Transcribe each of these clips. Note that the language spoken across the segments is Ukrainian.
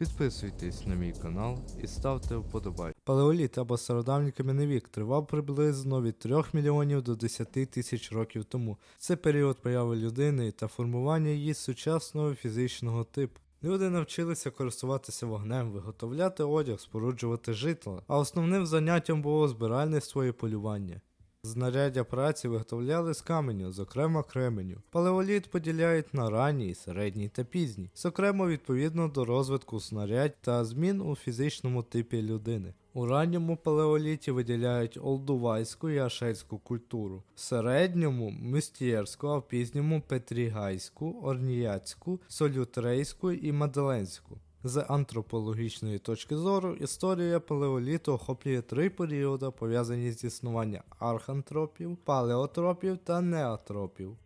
Підписуйтесь на мій канал і ставте вподобайки. Палеоліт або стародавній кам'яний вік тривав приблизно від 3 мільйонів до 10 тисяч років тому. Це період появи людини та формування її сучасного фізичного типу. Люди навчилися користуватися вогнем, виготовляти одяг, споруджувати житло, а основним заняттям було збиральництво і полювання. Знаряддя праці виготовляли з каменю, зокрема кременю. Палеоліт поділяють на ранній, середній та пізній, зокрема відповідно до розвитку знарядь та змін у фізичному типі людини. У ранньому палеоліті виділяють олдувайську і ашельську культуру, в середньому мистєрську, а в пізньому петрігайську, орніяцьку, солютрейську і маделенську. З антропологічної точки зору, історія палеоліту охоплює три періоди, пов'язані з існуванням архантропів, палеотропів та неотропів.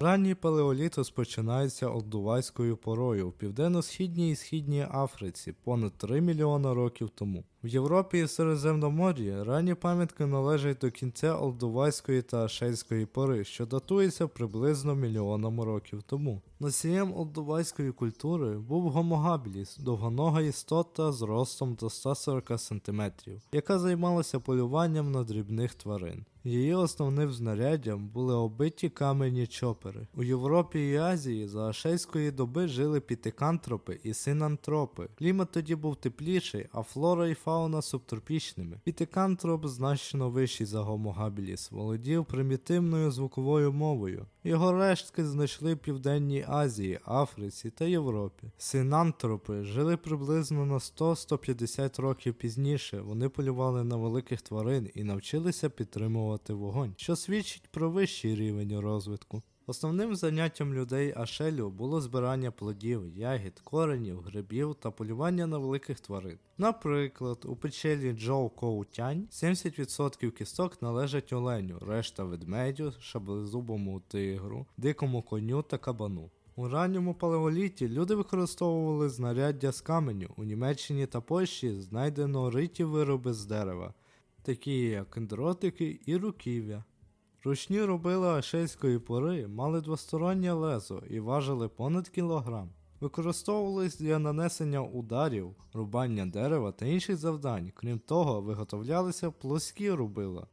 Ранній палеоліт розпочинається Олдувайською порою в південно-східній і східній Африці понад 3 мільйона років тому. В Європі і Середземномор'ї ранні пам'ятки належать до кінця Олдувайської та Ашельської пори, що датується приблизно мільйоном років тому. Носієм олдувайської культури був гомогабіліс, довгонога істота з ростом до 140 см, яка займалася полюванням на дрібних тварин. Її основним знаряддям були обиті камені чопери. У Європі і Азії за ашейської доби жили пітикантропи і синантропи. Клімат тоді був тепліший, а флора і фауна субтропічними. Пітикантроп значно вищий за гомогабіліс, володів примітивною звуковою мовою. Його рештки знайшли в Південній Азії, Африці та Європі. Синантропи жили приблизно на 100-150 років пізніше. Вони полювали на великих тварин і навчилися підтримувати вогонь, що свідчить про вищий рівень розвитку. Основним заняттям людей Ашелю було збирання плодів, ягід, коренів, грибів та полювання на великих тварин. Наприклад, у печері Джоу Коутянь 70% кісток належать оленю, решта ведмедю, шаблезубому тигру, дикому коню та кабану. У ранньому палеоліті люди використовували знаряддя з каменю. У Німеччині та Польщі знайдено риті вироби з дерева, такі як дротики і руків'я. Ручні робили ашельської пори, мали двостороннє лезо і важили понад кілограм. Використовувались для нанесення ударів, рубання дерева та інших завдань. Крім того, виготовлялися плоскі рубила.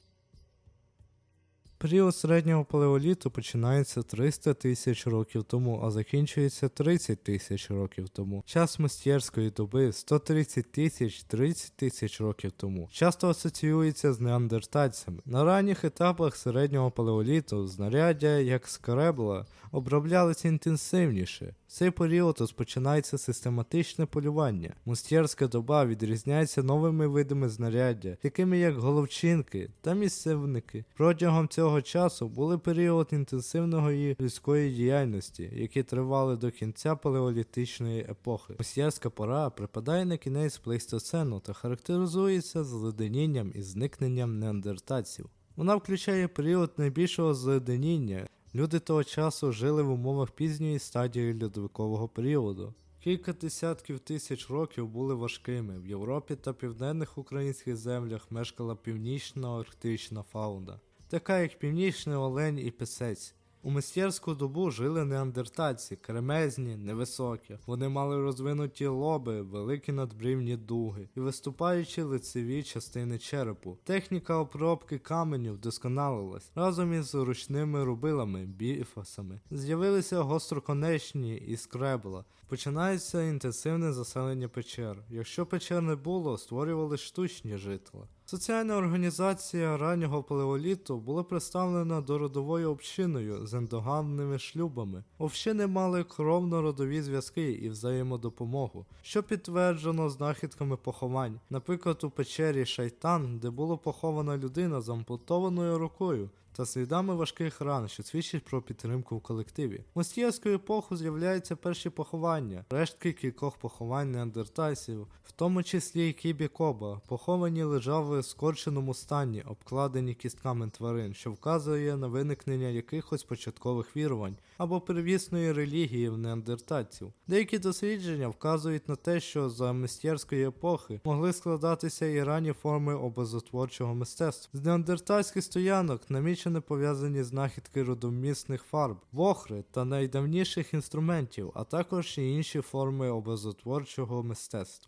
Період середнього палеоліту починається 300 тисяч років тому, а закінчується 30 тисяч років тому. Час мистєрської доби 130 тисяч 30 тисяч років тому. Часто асоціюється з неандертальцями. На ранніх етапах середнього палеоліту знаряддя, як скребла, оброблялися інтенсивніше. В цей період розпочинається систематичне полювання. Мустєрська доба відрізняється новими видами знаряддя, такими як головчинки та місцевники. Протягом цього часу були період інтенсивної людської діяльності, які тривали до кінця палеолітичної епохи. Мустєрська пора припадає на кінець плейстоцену та характеризується зледенінням і зникненням неандертальців. Вона включає період найбільшого зледеніння. Люди того часу жили в умовах пізньої стадії льодовикового періоду. Кілька десятків тисяч років були важкими. В Європі та південних українських землях мешкала північна арктична фауна, така як північний олень і писець. У мистєрську добу жили неандертальці, кремезні, невисокі. Вони мали розвинуті лоби, великі надбрівні дуги і виступаючі лицеві частини черепу. Техніка обробки каменю вдосконалилась разом із ручними рубилами, біфасами. З'явилися гостроконечні і скребла. Починається інтенсивне заселення печер. Якщо печер не було, створювали штучні житла. Соціальна організація раннього палеоліту була представлена до родовою общиною з ендогамними шлюбами. Общини мали кровно-родові зв'язки і взаємодопомогу, що підтверджено знахідками поховань, наприклад, у печері Шайтан, де було похована людина з ампутованою рукою. Та слідами важких ран, що свідчить про підтримку в колективі. Мистецьку епоху з'являються перші поховання, рештки кількох поховань неандертальців, в тому числі й Кібі Коба, поховані лежали в скорченому стані, обкладені кістками тварин, що вказує на виникнення якихось початкових вірувань або первісної релігії в неандертальців. Деякі дослідження вказують на те, що за мистецької епохи могли складатися і ранні форми образотворчого мистецтва. З неандертальських стоянок намічено не пов'язані знахідки родомісних фарб, вохри та найдавніших інструментів, а також і інші форми образотворчого мистецтва.